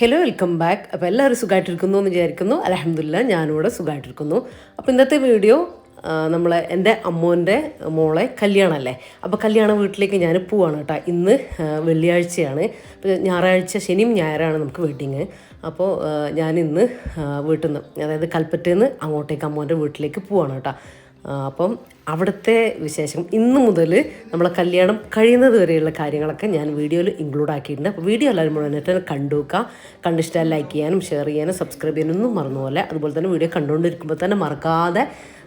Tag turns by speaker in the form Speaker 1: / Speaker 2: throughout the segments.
Speaker 1: Hello welcome back അപ്പോൾ എല്ലാവരും സുഖമായിട്ടിരിക്കുന്നു എന്ന് വിചാരിക്കുന്നു. അലഹമില്ല ഞാനിവിടെ സുഖമായിട്ടിരിക്കുന്നു അപ്പോൾ ഇന്നത്തെ വീഡിയോ നമ്മൾ എന്റെ അമ്മൂന്റെ മോളെ കല്യാണമല്ലേ? അപ്പോൾ കല്യാണ വീട്ടിലേക്ക് ഞാൻ പോവാണ് കേട്ടോ. ഇന്ന് വെള്ളിയാഴ്ചയാണ്. അപ്പോൾ ഞായറാഴ്ച ശനിയും ഞായറാണ് നമുക്ക് വെഡിങ്. അപ്പോൾ ഞാൻ ഇന്ന് വീട്ടിൽ നിന്ന് അതായത് കൽപ്പറ്റയിൽ നിന്ന് അങ്ങോട്ടേക്ക് അമ്മോന്റെ വീട്ടിലേക്ക് പോവാണ് കേട്ടോ. അപ്പം അവിടുത്തെ വിശേഷം. ഇന്ന് മുതൽ നമ്മളെ കല്യാണം കഴിയുന്നത് വരെയുള്ള കാര്യങ്ങളൊക്കെ ഞാൻ വീഡിയോയിൽ ഇൻക്ലൂഡ് ആക്കിയിട്ടുണ്ട്. അപ്പോൾ വീഡിയോ എല്ലാവരും മുഴുവനായിട്ട് കണ്ടു നോക്കുക കണ്ടിഷ്ടം ലൈക്ക് ചെയ്യാനും ഷെയർ ചെയ്യാനും സബ്സ്ക്രൈബ് ചെയ്യാനൊന്നും മറന്നു പോലെ അതുപോലെ തന്നെ വീഡിയോ കണ്ടുകൊണ്ടിരിക്കുമ്പോൾ തന്നെ മറക്കാതെ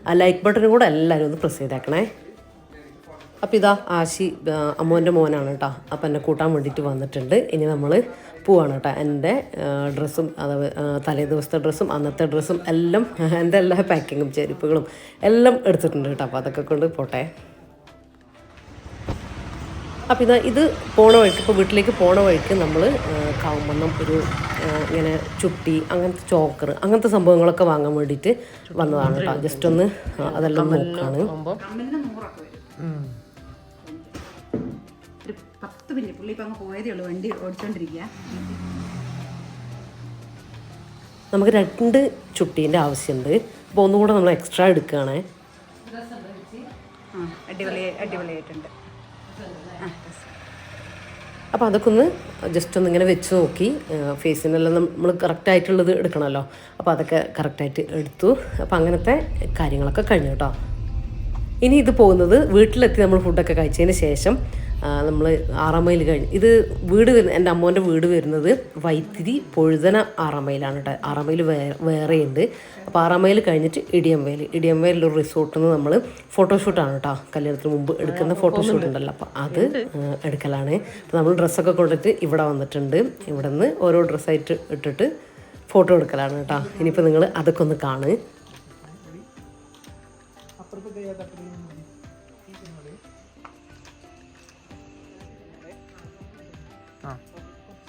Speaker 1: ആ ലൈക്ക് ബട്ടണും കൂടെ എല്ലാവരും ഒന്ന് പ്രസ് ചെയ്തേക്കണേ. അപ്പോൾ ഇതാ ആശി അമ്മോന്റെ മോനാണ് കേട്ടോ. അപ്പം എന്നെ കൂട്ടാൻ വേണ്ടിയിട്ട് വന്നിട്ടുണ്ട്. ഇനി നമ്മൾ പോവാണ് കേട്ടോ. എന്റെ ഡ്രസ്സും അഥവാ തലേ ദിവസത്തെ ഡ്രസ്സും അന്നത്തെ ഡ്രസ്സും എല്ലാം എന്റെ എല്ലാ പാക്കിങ്ങും ചെരുപ്പുകളും എല്ലാം എടുത്തിട്ടുണ്ട് കേട്ടോ. അപ്പോൾ അതൊക്കെ കൊണ്ട് പോട്ടെ. അപ്പോൾ ഇതാ ഇത് പോണ വഴിക്ക് ഇപ്പോൾ വീട്ടിലേക്ക് പോണ വഴിക്ക് നമ്മൾ കാവുമ്പന്നം ഒരു ഇങ്ങനെ ചുട്ടി അങ്ങനത്തെ ചോക്കർ അങ്ങനത്തെ സംഭവങ്ങളൊക്കെ വാങ്ങാൻ വേണ്ടിയിട്ട് വന്നതാണ് കേട്ടോ. ജസ്റ്റ് ഒന്ന് അതെല്ലാം നോക്കാണ്.
Speaker 2: പത്ത് മിനിറ്റ്. പുള്ളി ഇപ്പം അങ്ങ് പോയതേ ഉള്ളൂ. വണ്ടി ഓടിച്ചോണ്ടിരിക്കുക
Speaker 1: നമുക്ക് രണ്ട് ചുട്ടീന്റെ ആവശ്യമുണ്ട് അപ്പോൾ ഒന്നുകൂടെ നമ്മൾ എക്സ്ട്രാ എടുക്കുകയാണേ.
Speaker 2: അടിപൊളി അടിപൊളിയായിട്ടുണ്ട്.
Speaker 1: അപ്പോൾ അതൊക്കെ ഒന്ന് ജസ്റ്റ് ഒന്ന് ഇങ്ങനെ വെച്ച് നോക്കി. ഫേസിനെല്ലാം നമ്മൾ കറക്റ്റായിട്ടുള്ളത് എടുക്കണമല്ലോ. അപ്പോൾ അതൊക്കെ കറക്റ്റായിട്ട് എടുത്തു. അപ്പോൾ അങ്ങനത്തെ കാര്യങ്ങളൊക്കെ കഴിഞ്ഞു കേട്ടോ. ഇനി ഇത് പോകുന്നത് വീട്ടിലെത്തി നമ്മൾ ഫുഡൊക്കെ കഴിച്ചതിന് ശേഷം നമ്മൾ ആറാം മൈൽ കഴിഞ്ഞ്. ഇത് വീട് വരുന്ന എന്റെ അമ്മോന്റെ വീട് വരുന്നത് വൈത്തിരി പൊഴുതന ആറാം മൈലാണ് കേട്ടോ ആറാം മൈൽ വേറെ വേറെയുണ്ട്. അപ്പോൾ ആറാം മൈൽ കഴിഞ്ഞിട്ട് ഇടിയംവേൽ ഇടിയം ഒരു റിസോർട്ടിൽ നിന്ന് നമ്മൾ ഫോട്ടോഷൂട്ടാണ് കേട്ടോ കല്യാണത്തിന് മുമ്പ് എടുക്കുന്ന ഫോട്ടോഷൂട്ട് ഉണ്ടല്ലോ അപ്പോൾ അത് എടുക്കലാണ്. അപ്പോൾ നമ്മൾ ഡ്രസ്സൊക്കെ കൊണ്ടിട്ട് ഇവിടെ വന്നിട്ടുണ്ട്. ഇവിടെ നിന്ന് ഓരോ ഡ്രസ്സായിട്ട് ഇട്ടിട്ട് ഫോട്ടോ എടുക്കലാണ് കേട്ടോ ഇനിയിപ്പോൾ നിങ്ങൾ അതൊക്കെ ഒന്ന് കാണ്.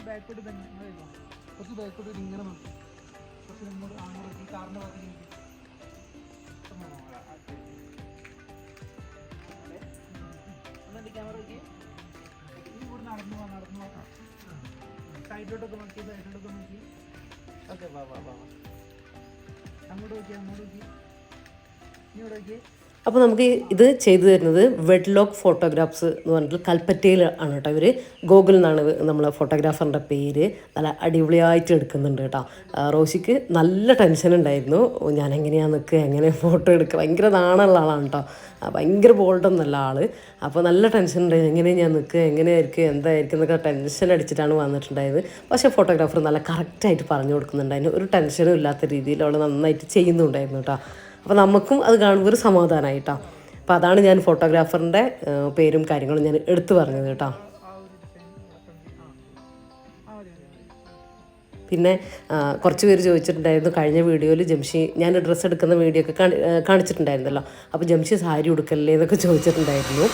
Speaker 3: ബാക്കോട്ട് വരുമോ? കുറച്ച് ബാക്കോട്ട് ഒരു ഇങ്ങനെ നോക്കി കുറച്ച് നമ്മൾ അങ്ങോട്ട് ഈ കാറിന്റെ നോക്കി. ഈ കൂടെ നടന്നു പോവാ നടന്നു പോവാ സൈഡിലോട്ടൊക്കെ നോക്കി സൈഡിലോട്ടൊക്കെ നോക്കി. ഓക്കെ വാ വാ വാ വാ. അങ്ങോട്ട് നോക്കി അങ്ങോട്ട് നോക്കി. ഇനി ഇവിടെ നോക്കി
Speaker 1: അപ്പോൾ നമുക്ക് ഇത് ചെയ്തു തരുന്നത് വെഡ്ലോക്ക് ഫോട്ടോഗ്രാഫ്സ് എന്ന് പറഞ്ഞിട്ട് കൽപ്പറ്റയിൽ ആണ് കേട്ടോ ഇവർ ഗൂഗിളിൽ നിന്നാണ് നമ്മളെ ഫോട്ടോഗ്രാഫറിന്റെ പേര്. നല്ല അടിപൊളിയായിട്ട് എടുക്കുന്നുണ്ട് കേട്ടോ. റോഷിക്ക് നല്ല ടെൻഷൻ ഉണ്ടായിരുന്നു. ഞാൻ എങ്ങനെയാണ് നിൽക്കുക എങ്ങനെ ഫോട്ടോ എടുക്കുക ഭയങ്കര നാണുള്ള ആളാണ് കേട്ടോ. ഭയങ്കര ബോൾഡൊന്നല്ല ആൾ അപ്പോൾ നല്ല ടെൻഷൻ ഉണ്ടായിരുന്നു. എങ്ങനെ ഞാൻ നിൽക്കുക എങ്ങനെയായിരിക്കും? എന്തായിരിക്കും? എന്നൊക്കെ ടെൻഷൻ അടിച്ചിട്ടാണ് വന്നിട്ടുണ്ടായത്. പക്ഷേ ഫോട്ടോഗ്രാഫർ നല്ല കറക്റ്റായിട്ട് പറഞ്ഞു കൊടുക്കുന്നുണ്ടായിരുന്നു. ഒരു ടെൻഷനും ഇല്ലാത്ത രീതിയിൽ അവൾ നന്നായിട്ട് ചെയ്യുന്നുണ്ടായിരുന്നു കേട്ടോ. അപ്പോൾ നമുക്കും അത് കാണുമ്പോൾ ഒരു സമാധാനമായിട്ടാ അപ്പോൾ അതാണ് ഞാൻ ഫോട്ടോഗ്രാഫറിന്റെ പേരും കാര്യങ്ങളും ഞാൻ എടുത്തു പറഞ്ഞത് കേട്ടോ. പിന്നെ കുറച്ച് പേര് ചോദിച്ചിട്ടുണ്ടായിരുന്നു കഴിഞ്ഞ വീഡിയോയിൽ ജംഷി ഞാൻ ഡ്രസ്സ് എടുക്കുന്ന വീഡിയോ ഒക്കെ കാണി- കാണിച്ചിട്ടുണ്ടായിരുന്നല്ലോ. അപ്പോൾ ജംഷി സാരി ഉടുക്കല്ലേ എന്നൊക്കെ ചോദിച്ചിട്ടുണ്ടായിരുന്നു.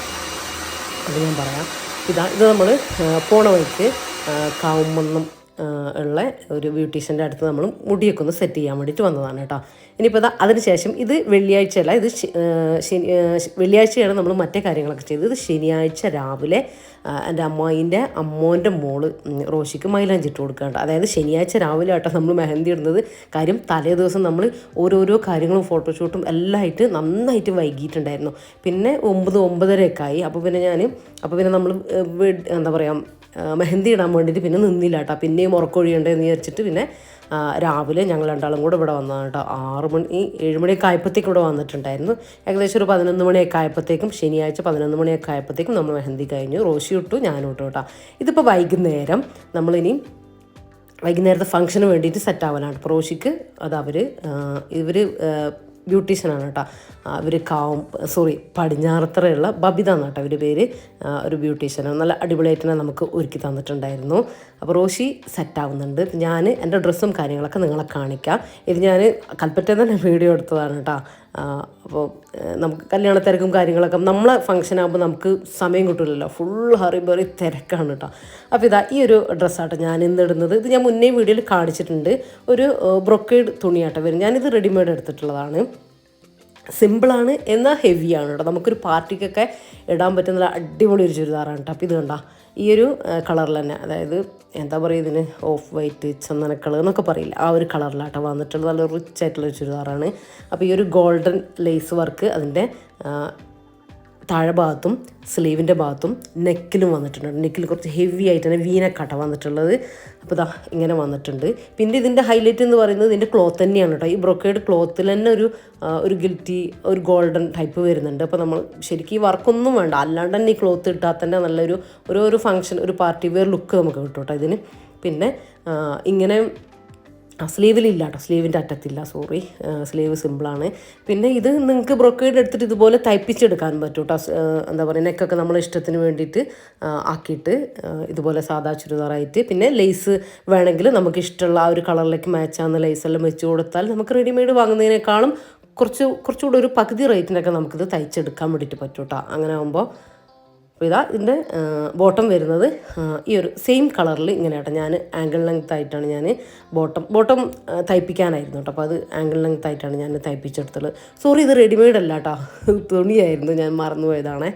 Speaker 1: അത് ഞാൻ പറയാം. ഇതാ ഇത് നമ്മൾ പോണ വഴിക്ക് കാവുമെന്നും ഉള്ള ഒരു ബ്യൂട്ടീഷ്യന്റെ അടുത്ത് നമ്മൾ മുടിയൊക്കെ ഒന്ന് സെറ്റ് ചെയ്യാൻ വേണ്ടിയിട്ട് വന്നതാണ് കേട്ടോ. ഇനിയിപ്പോൾ ഇതാ അതിനുശേഷം ഇത് വെള്ളിയാഴ്ചയല്ല ഇത് ശനി വെള്ളിയാഴ്ചയാണ് നമ്മൾ മറ്റേ കാര്യങ്ങളൊക്കെ ചെയ്തത്. ഇത് ശനിയാഴ്ച രാവിലെ എന്റെ അമ്മായിന്റെ അമ്മോന്റെ മോൾ റോഷിക്ക് മൈലാഞ്ചി ഇട്ട് കൊടുക്കുകയുണ്ട് അതായത് ശനിയാഴ്ച രാവിലെ ആട്ടോ നമ്മൾ മെഹന്തി ഇടുന്നത്. കാര്യം തലേ ദിവസം നമ്മൾ ഓരോരോ കാര്യങ്ങളും ഫോട്ടോഷൂട്ടും എല്ലാം ആയിട്ട് നന്നായിട്ട് വൈകിയിട്ടുണ്ടായിരുന്നു. പിന്നെ ഒമ്പത് ഒമ്പതരയൊക്കെ ആയി. അപ്പോൾ പിന്നെ ഞാൻ അപ്പോൾ പിന്നെ നമ്മൾ എന്താ പറയുക മെഹന്തി ഇടാൻ വേണ്ടിയിട്ട് പിന്നെ നിന്നില്ല കേട്ടോ. പിന്നെയും ഉറക്കൊഴിയുണ്ടെന്ന് വിചാരിച്ചിട്ട് പിന്നെ രാവിലെ ഞങ്ങൾ രണ്ടാളും കൂടെ ഇവിടെ വന്നതാണ് കേട്ടോ. ആറ് മണി ഏഴ് മണിയൊക്കെ ആയപ്പോഴത്തേക്കും ഇവിടെ വന്നിട്ടുണ്ടായിരുന്നു. ഏകദേശം ഒരു പതിനൊന്ന് മണിയൊക്കെ ആയപ്പോഴത്തേക്കും ശനിയാഴ്ച പതിനൊന്ന് മണിയൊക്കെ ആയപ്പോഴത്തേക്കും നമ്മൾ മെഹന്തി കഴിഞ്ഞു. റോഷി ഇട്ടു ഞാനും ഇട്ടു കേട്ടോ. ഇതിപ്പോൾ വൈകുന്നേരം നമ്മളിനി വൈകുന്നേരത്തെ ഫംഗ്ഷന് വേണ്ടിയിട്ട് സെറ്റ് ആവാനാണ് പ്രോഷിക്ക് റോഷിക്ക് അത് അവർ ഇവർ ബ്യൂട്ടീഷ്യനാണ് കേട്ടോ. അവർ കാവും സോറി പടിഞ്ഞാറത്തറയുള്ള ബബിത എന്നാട്ടോ അവർ പേര്. ഒരു ബ്യൂട്ടീഷ്യനാണ്. നല്ല അടിപൊളിയായിട്ട് തന്നെ നമുക്ക് ഒരുക്കി തന്നിട്ടുണ്ടായിരുന്നു. അപ്പോൾ റോഷി സെറ്റ് ആവുന്നുണ്ട് ഞാൻ എന്റെ ഡ്രസ്സും കാര്യങ്ങളൊക്കെ നിങ്ങളെ കാണിക്കാം. ഇത് ഞാൻ കൽപ്പറ്റ തന്നെ വീഡിയോ എടുത്തതാണ് കേട്ടോ. അപ്പോൾ നമുക്ക് കല്യാണ തിരക്കും കാര്യങ്ങളൊക്കെ നമ്മളെ ഫംഗ്ഷൻ ആകുമ്പോൾ നമുക്ക് സമയം കിട്ടില്ലല്ലോ ഫുൾ ഹറിബറി തിരക്കാണ് കേട്ടോ. അപ്പോൾ ഇതാ ഈ ഒരു ഡ്രസ്സാട്ടോ ഞാൻ ഇന്ന് ഇടുന്നത്. ഇത് ഞാൻ മുന്നേ വീഡിയോയിൽ കാണിച്ചിട്ടുണ്ട്. ഒരു ബ്രൊക്കേഡ് തുണിയാട്ടോ വരും ഞാനിത് റെഡിമെയ്ഡ് എടുത്തിട്ടുള്ളതാണ്. സിമ്പിളാണ് എന്നാൽ ഹെവിയാണ് കേട്ടോ നമുക്കൊരു പാർട്ടിക്കൊക്കെ ഇടാൻ പറ്റുന്ന അടിപൊളി ഒരു ചുരിദാറാണ് കേട്ടോ അപ്പോൾ ഇത് കണ്ട ഈ ഒരു കളറിൽ തന്നെ. അതായത് എന്താ പറയുക ഇതിന്? ഓഫ് വൈറ്റ് ചന്ദന കളർ എന്നൊക്കെ പറയില്ല. ആ ഒരു കളറിലാട്ടോ വന്നിട്ടുള്ളത്. നല്ല റിച്ച് ആയിട്ടുള്ള ചുരിദാറാണ്. അപ്പോൾ ഈ ഒരു ഗോൾഡൻ ലേസ് വർക്ക് അതിന്റെ താഴെ ഭാഗത്തും സ്ലീവിന്റെ ഭാഗത്തും നെക്കിലും വന്നിട്ടുണ്ട്. നെക്കിൽ കുറച്ച് ഹെവി ആയിട്ട് തന്നെ വീനക്കാട്ട വന്നിട്ടുള്ളത്. അപ്പോൾ ഇതാ ഇങ്ങനെ വന്നിട്ടുണ്ട്. പിന്നെ ഇതിന്റെ ഹൈലൈറ്റ് എന്ന് പറയുന്നത് ഇതിന്റെ ക്ലോത്ത് തന്നെയാണ് കേട്ടോ. ഈ ബ്രൊക്കേഡ് ക്ലോത്തിൽ തന്നെ ഒരു ഒരു ഗിൽറ്റി ഒരു ഗോൾഡൻ ടൈപ്പ് വരുന്നുണ്ട്. അപ്പോൾ നമ്മൾ ശരിക്കും ഈ വർക്കൊന്നും വേണ്ട. അല്ലാണ്ട് തന്നെ ഈ ക്ലോത്ത് ഇട്ടാൽ തന്നെ നല്ലൊരു ഒരു ഒരു ഫംഗ്ഷൻ ഒരു പാർട്ടി വെയർ ലുക്ക് നമുക്ക് കിട്ടും കേട്ടോ ഇതിന്. പിന്നെ ഇങ്ങനെ സ്ലീവിലില്ല കേട്ടോ സ്ലീവിന്റെ അറ്റത്തില്ല സോറി സ്ലീവ് സിമ്പിളാണ് പിന്നെ ഇത് നിങ്ങൾക്ക് ബ്രൊക്കേഡ് എടുത്തിട്ട് ഇതുപോലെ തയ്പ്പിച്ചെടുക്കാൻ പറ്റും കേട്ടോ എന്താ പറയുക നെക്കൊക്കെ നമ്മൾ ഇഷ്ടത്തിന് വേണ്ടിയിട്ട് ആക്കിയിട്ട് ഇതുപോലെ സാധാ ചുരിദാറായിട്ട്. പിന്നെ ലെയ്സ് വേണമെങ്കിൽ നമുക്ക് ഇഷ്ടമുള്ള ആ ഒരു കളറിലേക്ക് മാച്ചാകുന്ന ലെയ്സെല്ലാം വെച്ച് കൊടുത്താൽ നമുക്ക് റെഡിമെയ്ഡ് വാങ്ങുന്നതിനേക്കാളും കുറച്ച് കുറച്ചുകൂടെ ഒരു പകുതി റേറ്റിനൊക്കെ നമുക്കിത് തയ്ച്ചെടുക്കാൻ വേണ്ടിയിട്ട് പറ്റും കേട്ടോ അങ്ങനെ ആകുമ്പോൾ അപ്പോൾ ഇതാ ഇതിന്റെ ബോട്ടം വരുന്നത്. ഈ ഒരു സെയിം കളറിൽ ഇങ്ങനെ കേട്ടോ ഞാൻ ആംഗിൾ ലെങ്ത് ആയിട്ടാണ് ഞാൻ ബോട്ടം ബോട്ടം തയ്പ്പിക്കാനായിരുന്നു കേട്ടോ. അപ്പോൾ അത് ആംഗിൾ ലെങ്ത് ആയിട്ടാണ് ഞാൻ തയ്പ്പിച്ചെടുത്തത്. സോറി ഇത് റെഡിമെയ്ഡ് അല്ല കേട്ടോ. തുണിയായിരുന്നു ഞാൻ മറന്നുപോയതാണ്.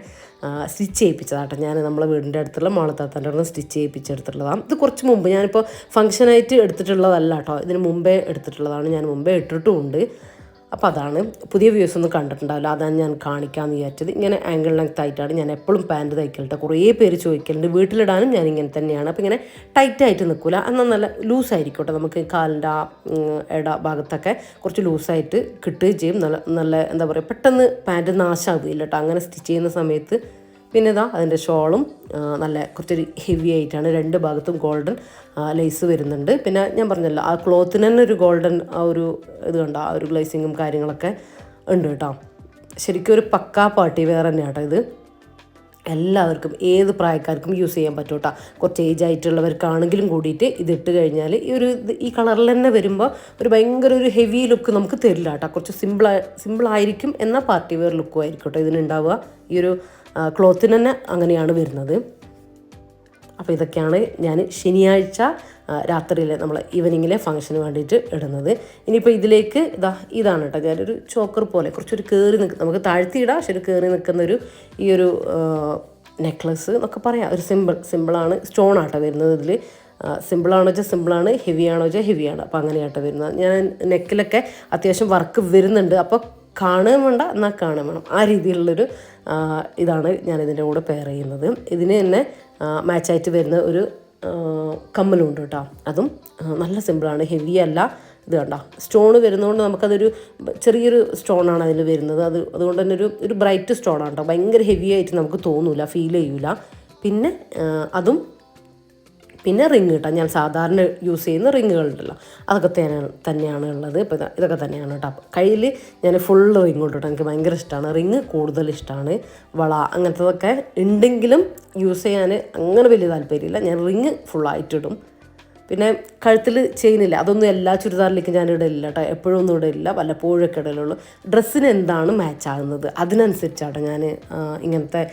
Speaker 1: സ്റ്റിച്ച് ചെയ്യിപ്പിച്ചതാട്ടോ. ഞാൻ നമ്മളെ വീടിന്റെ അടുത്തുള്ള മോളത്താത്തന്റെ അടുത്ത് സ്റ്റിച്ച് ചെയ്യിപ്പിച്ചെടുത്തിട്ടുള്ളതാണ്. ഇത് കുറച്ച് മുമ്പ് ഞാനിപ്പോൾ ഫംഗ്ഷനായിട്ട് എടുത്തിട്ടുള്ളതല്ല കേട്ടോ. ഇതിന് മുമ്പേ എടുത്തിട്ടുള്ളതാണ്. ഞാൻ മുമ്പേ ഇട്ടിട്ടുമുണ്ട്. അപ്പോൾ അതാണ് പുതിയ വ്യൂസ് ഒന്നും കണ്ടിട്ടുണ്ടാവില്ല. അതാണ് ഞാൻ കാണിക്കാമെന്ന് വിചാരിച്ചത്. ഇങ്ങനെ ആംഗിൾ ലെങ്ത് ആയിട്ടാണ് ഞാൻ എപ്പോഴും പാന്റ് തയ്ക്കലിട്ട് കുറേ പേര് ചോദിക്കലുണ്ട്. വീട്ടിലിടാനും ഞാൻ ഇങ്ങനെ തന്നെയാണ്. അപ്പോൾ ഇങ്ങനെ ടൈറ്റായിട്ട് നിൽക്കില്ല എന്നാൽ നല്ല ലൂസായിരിക്കട്ടെ നമുക്ക് കാലിന്റെ ആ ഇട ഭാഗത്തൊക്കെ കുറച്ച് ലൂസായിട്ട് കിട്ടുകയും ചെയ്യും. നല്ല നല്ല എന്താ പറയുക പെട്ടെന്ന് പാന്റ് നാശമാവുകയില്ല കേട്ടോ. അങ്ങനെ സ്റ്റിച്ച് ചെയ്യുന്ന സമയത്ത് പിന്നെ ഇതാ അതിന്റെ ഷോളും നല്ല കുറച്ചൊരു ഹെവി ആയിട്ടാണ്. രണ്ട് ഭാഗത്തും ഗോൾഡൻ ലേസ് വരുന്നുണ്ട്. പിന്നെ ഞാൻ പറഞ്ഞല്ലോ ആ ക്ലോത്തിന് തന്നെ ഒരു ഗോൾഡൻ ആ ഒരു ഇത് കണ്ട ആ ഒരു ഗ്ലേസിങ്ങും കാര്യങ്ങളൊക്കെ ഉണ്ട് കേട്ടോ. ശരിക്കും ഒരു പക്കാ പാർട്ടി വെയർ തന്നെയാണ് കേട്ടോ ഇത്. എല്ലാവർക്കും ഏത് പ്രായക്കാർക്കും യൂസ് ചെയ്യാൻ പറ്റും കേട്ടോ. കുറച്ച് ഏജ് ആയിട്ടുള്ളവർക്കാണെങ്കിലും കൂടിയിട്ട് ഇതിട്ട് കഴിഞ്ഞാൽ ഈ ഒരു ഈ കളറിൽ തന്നെ വരുമ്പോൾ ഒരു ഭയങ്കര ഒരു ഹെവി ലുക്ക് നമുക്ക് തരില്ല കേട്ടോ. കുറച്ച് സിമ്പിൾ ആയിരിക്കും എന്നാൽ പാർട്ടി വെയർ ലുക്കും ആയിരിക്കും കേട്ടോ ഇതിനുണ്ടാവുക ഈ ഒരു ക്ലോത്തിന് തന്നെ അങ്ങനെയാണ് വരുന്നത്. അപ്പോൾ ഇതൊക്കെയാണ് ഞാൻ ശനിയാഴ്ച രാത്രിയിലെ നമ്മൾ ഈവനിങ്ങിലെ ഫംഗ്ഷന് വേണ്ടിയിട്ട് ഇടുന്നത്. ഇനിയിപ്പോൾ ഇതിലേക്ക് ഇതാ ഇതാണ് കേട്ടോ. ഞാനൊരു ചോക്കർ പോലെ കുറച്ചൊരു കയറി നിൽക്കും നമുക്ക് താഴ്ത്തിയിടാം പക്ഷെ ഒരു കയറി നിൽക്കുന്ന ഒരു ഈ ഒരു നെക്ലസ് എന്നൊക്കെ പറയാം. ഒരു സിമ്പിൾ സിമ്പിളാണ് സ്റ്റോൺ ആട്ടോ വരുന്നത് ഇതിൽ സിമ്പിളാണോ വെച്ചാൽ സിമ്പിളാണ് ഹെവി വെച്ചാൽ ഹെവിയാണ് അപ്പോൾ അങ്ങനെയാട്ടോ വരുന്നത്. ഞാൻ നെക്കിലൊക്കെ അത്യാവശ്യം വർക്ക് വരുന്നുണ്ട്. അപ്പോൾ കാണുകയും വേണ്ട എന്നാൽ കാണുകയും വേണം. ആ രീതിയിലുള്ളൊരു ഇതാണ് ഞാൻ ഇതിന്റെ കൂടെ പെയർ ചെയ്യുന്നത്. ഇതിന് തന്നെ മാച്ചായിട്ട് വരുന്ന ഒരു കമ്മലുണ്ട് കേട്ടോ. അതും നല്ല സിമ്പിളാണ് ഹെവി അല്ല. ഇത് കണ്ട? സ്റ്റോൺ വരുന്നതുകൊണ്ട് നമുക്കതൊരു ചെറിയൊരു സ്റ്റോണാണ് അതിൽ വരുന്നത്. അത് അതുകൊണ്ട് തന്നെ ഒരു ഒരു ബ്രൈറ്റ് സ്റ്റോണാണ് കേട്ടോ. ഭയങ്കര ഹെവി ആയിട്ട് നമുക്ക് തോന്നൂല ഫീൽ ചെയ്യൂല. പിന്നെ അതും പിന്നെ റിങ് കേട്ടോ. ഞാൻ സാധാരണ യൂസ് ചെയ്യുന്ന റിങ്ങുകളുണ്ടല്ലോ. അതൊക്കെ തന്നെയാണ് ഉള്ളത്. ഇപ്പോൾ ഇതൊക്കെ തന്നെയാണ് കേട്ടോ. കയ്യിൽ ഞാൻ ഫുൾ റിങ് കൊണ്ട് കേട്ടോ എനിക്ക് ഭയങ്കര ഇഷ്ടമാണ് റിങ് കൂടുതൽ ഇഷ്ടമാണ് വള അങ്ങനത്തതൊക്കെ ഉണ്ടെങ്കിലും യൂസ് ചെയ്യാൻ അങ്ങനെ വലിയ താല്പര്യമില്ല. ഞാൻ റിങ് ഫുള്ളായിട്ടിടും പിന്നെ കഴുത്തിൽ ചെയിനില്ല. അതൊന്നും എല്ലാ ചുരിദാറിലേക്കും ഞാൻ ഇടലില്ല കേട്ടോ എപ്പോഴും ഒന്നും ഇടലില്ല. വല്ലപ്പോഴൊക്കെ ഇടലുള്ളൂ. ഡ്രസ്സിന് എന്താണ് മാച്ച് ആകുന്നത്? അതിനനുസരിച്ചാണ് ഞാൻ ഇങ്ങനത്തെ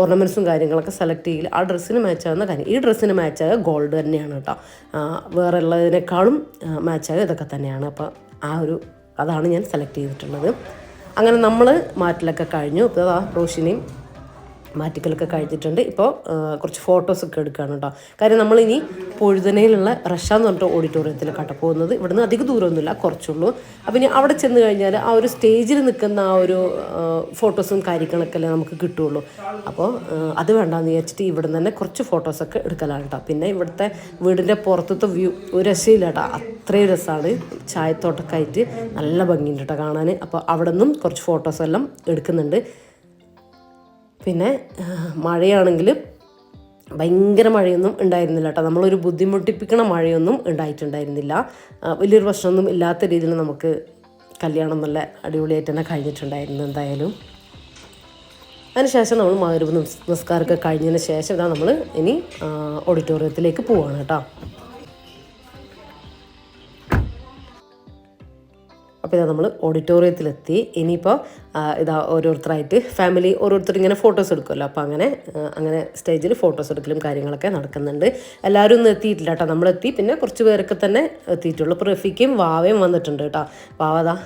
Speaker 1: ഓർണമെന്റ്സും കാര്യങ്ങളൊക്കെ സെലക്ട് ചെയ്യൽ ആ ഡ്രസ്സിന് മാച്ച് ആകുന്ന കാര്യം. ഈ ഡ്രസ്സിന് മാച്ച് ആയ ഗോൾഡ് തന്നെയാണ് കേട്ടോ വേറെ ഉള്ളതിനേക്കാളും മാച്ച് ആയ ഇതൊക്കെ തന്നെയാണ്. അപ്പോൾ ആ ഒരു അതാണ് ഞാൻ സെലക്ട് ചെയ്തിട്ടുള്ളത്. അങ്ങനെ നമ്മൾ മാറ്റിലൊക്കെ കഴിഞ്ഞു. ഇപ്പോൾ അതാ റോഷിനെയും മാറ്റിക്കലൊക്കെ കഴിഞ്ഞിട്ടുണ്ട്. ഇപ്പോൾ കുറച്ച് ഫോട്ടോസൊക്കെ എടുക്കുകയാണ് കേട്ടോ. കാര്യം നമ്മളിനി പൊഴുതനയിലുള്ള റഷ എന്ന് പറഞ്ഞിട്ട് ഓഡിറ്റോറിയത്തിൽ ഓഡിറ്റോറിയത്തിലേക്കാട്ടോ പോകുന്നത്. ഇവിടുന്ന് അധിക ദൂരമൊന്നുമില്ല കുറച്ചുള്ളൂ. അപ്പം ഇനി അവിടെ ചെന്ന് കഴിഞ്ഞാൽ ആ ഒരു സ്റ്റേജിൽ നിൽക്കുന്ന ആ ഒരു ഫോട്ടോസും കാര്യങ്ങളൊക്കെ അല്ലേ നമുക്ക് കിട്ടുള്ളൂ. അപ്പോൾ അത് വേണ്ടാന്ന് വിചാരിച്ചിട്ട് ഇവിടെ തന്നെ കുറച്ച് ഫോട്ടോസൊക്കെ എടുക്കലാണ് കേട്ടോ. പിന്നെ ഇവിടുത്തെ വീടിന്റെ പുറത്തത്തെ വ്യൂ ഒരു രസമില്ല കേട്ടോ. അത്രയും രസമാണ്. ചായത്തോട്ടൊക്കെ ആയിട്ട് നല്ല ഭംഗിയുണ്ട് കേട്ടോ കാണാൻ. അപ്പോൾ അവിടെ നിന്നും കുറച്ച് ഫോട്ടോസെല്ലാം എടുക്കുന്നുണ്ട്. പിന്നെ മഴയാണെങ്കിൽ ഭയങ്കര മഴയൊന്നും ഉണ്ടായിരുന്നില്ല കേട്ടോ. നമ്മളൊരു ബുദ്ധിമുട്ടിപ്പിക്കണ മഴയൊന്നും ഉണ്ടായിട്ടുണ്ടായിരുന്നില്ല. വലിയൊരു പ്രശ്നമൊന്നും ഇല്ലാത്ത രീതിയിൽ നമുക്ക് കല്യാണം നല്ല അടിപൊളിയായിട്ട് തന്നെ കഴിഞ്ഞിട്ടുണ്ടായിരുന്നു എന്തായാലും. അതിനുശേഷം നമ്മൾ മകരവ് നമസ്കാരമൊക്കെ കഴിഞ്ഞതിന് ശേഷം ഇതാ നമ്മൾ ഇനി ഓഡിറ്റോറിയത്തിലേക്ക് പോവാണ് കേട്ടോ. അപ്പോൾ ഇതാ നമ്മൾ ഓഡിറ്റോറിയത്തിലെത്തി ഇനിയിപ്പോൾ ഇതാ ഓരോരുത്തരായിട്ട് ഫാമിലി ഓരോരുത്തർ ഇങ്ങനെ ഫോട്ടോസ് എടുക്കുമല്ലോ അപ്പോൾ അങ്ങനെ അങ്ങനെ സ്റ്റേജിൽ ഫോട്ടോസ് എടുക്കലും കാര്യങ്ങളൊക്കെ നടക്കുന്നുണ്ട്. എല്ലാവരും ഒന്നും എത്തിയിട്ടില്ല കേട്ടോ. നമ്മളെത്തി പിന്നെ കുറച്ച് പേരൊക്കെ തന്നെ എത്തിയിട്ടുള്ളൂ. ഇപ്പോൾ റഫീക്കും വാവയും വന്നിട്ടുണ്ട് കേട്ടോ. വാവ ദാ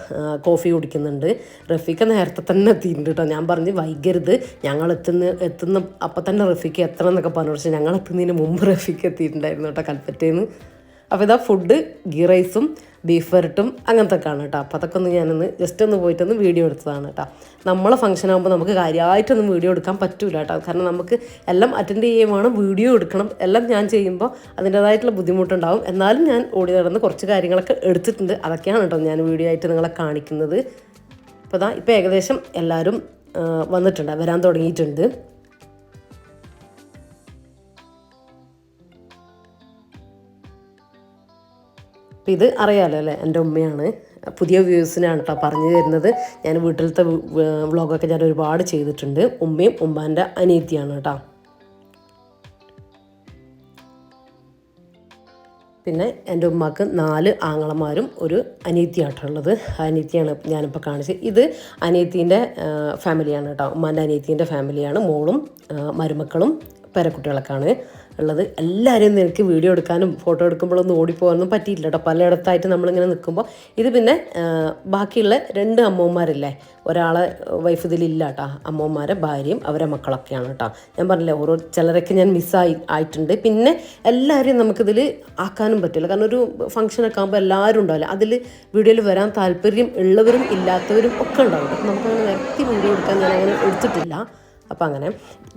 Speaker 1: കോഫി കുടിക്കുന്നുണ്ട്. റഫീക്ക നേരത്തെ തന്നെ എത്തിയിട്ടുണ്ട് കേട്ടോ. ഞാൻ പറഞ്ഞ് വൈകരുത്. ഞങ്ങൾ എത്തുന്ന എത്തുന്ന അപ്പം തന്നെ റഫീക്ക് എത്തണം എന്നൊക്കെ പറഞ്ഞു പക്ഷേ ഞങ്ങൾ എത്തുന്നതിന് മുമ്പ് റഫീക്ക് എത്തിയിട്ടുണ്ടായിരുന്നു കേട്ടോ. കൽപ്പറ്റയിൽ നിന്ന് അപ്പോൾ ഇതാ ഫുഡ് ഗീ റൈസും ബീഫ് വരട്ടും അങ്ങനത്തെ ഒക്കെയാണ് ആണ് കേട്ടോ. അപ്പോൾ അതൊക്കെ ഒന്ന് ഞാനൊന്ന് ജസ്റ്റ് ഒന്ന് പോയിട്ടൊന്ന് വീഡിയോ എടുത്തതാണ് കേട്ടോ. നമ്മളെ ഫംഗ്ഷൻ ആകുമ്പോൾ നമുക്ക് കാര്യമായിട്ടൊന്നും വീഡിയോ എടുക്കാൻ പറ്റില്ല കേട്ടോ. കാരണം നമുക്ക് എല്ലാം അറ്റൻഡ് വേണം വീഡിയോ എടുക്കണം എല്ലാം ഞാൻ ചെയ്യുമ്പോൾ അതിന്റേതായിട്ടുള്ള ബുദ്ധിമുട്ടുണ്ടാവും. എന്നാലും ഞാൻ ഓടി നടന്ന് കുറച്ച് കാര്യങ്ങളൊക്കെ എടുത്തിട്ടുണ്ട്. അതൊക്കെയാണ് കേട്ടോ ഞാൻ വീഡിയോ ആയിട്ട് നിങ്ങളെ കാണിക്കുന്നത്. അപ്പോൾ ഇതാ ഇപ്പോൾ ഏകദേശം എല്ലാവരും വന്നിട്ടുണ്ട് വരാൻ തുടങ്ങിയിട്ടുണ്ട്. അപ്പം ഇത് അറിയാമല്ലോ അല്ലേ? എന്റെ ഉമ്മയാണ്. പുതിയ വ്യൂസിനാണ് കേട്ടോ പറഞ്ഞു തരുന്നത്. ഞാൻ വീട്ടിലത്തെ വ്ളോഗൊക്കെ ഞാൻ ഒരുപാട് ചെയ്തിട്ടുണ്ട്. ഉമ്മയും ഉമ്മാന്റെ അനിയത്തിയാണ് കേട്ടോ പിന്നെ എന്റെ ഉമ്മക്ക് നാല് ആങ്ങളമാരും ഒരു അനിയത്തിയായിട്ടുള്ളത് അനിയത്തിയാണ് ഞാനിപ്പോൾ കാണിച്ചത്. ഇത് അനിയത്തീന്റെ ഫാമിലിയാണ് കേട്ടോ ഉമ്മാന്റെ അനിയത്തീന്റെ ഫാമിലിയാണ് മോളും മരുമക്കളും പേരക്കുട്ടികളൊക്കെയാണ്. ഉള്ളത്. എല്ലാവരെയും നിനക്ക് വീഡിയോ എടുക്കാനും ഫോട്ടോ എടുക്കുമ്പോഴൊന്നും ഓടിപ്പോകാനൊന്നും പറ്റിയില്ല കേട്ടോ പലയിടത്തായിട്ട് നമ്മളിങ്ങനെ നിൽക്കുമ്പോൾ ഇത് പിന്നെ ബാക്കിയുള്ള രണ്ട് അമ്മമാരില്ലേ ഒരാളെ വൈഫ് ഇതിലില്ല കേട്ടോ അമ്മമാരെ ഭാര്യയും അവരെ മക്കളൊക്കെയാണ് കേട്ടോ ഞാൻ പറഞ്ഞില്ലേ ഓരോ ചിലരൊക്കെ ഞാൻ മിസ്സായി ആയിട്ടുണ്ട്. പിന്നെ എല്ലാവരെയും നമുക്കിതിൽ ആക്കാനും പറ്റില്ല. കാരണം ഒരു ഫംഗ്ഷനൊക്കെ ആകുമ്പോൾ എല്ലാവരും ഉണ്ടാവില്ല? അതിൽ വീഡിയോയിൽ വരാൻ താല്പര്യം ഉള്ളവരും ഇല്ലാത്തവരും ഒക്കെ ഉണ്ടാവും നമുക്കങ്ങനെ വ്യക്തി വീഡിയോ എടുക്കാൻ ഞാൻ അങ്ങനെ എടുത്തിട്ടില്ല. അപ്പം അങ്ങനെ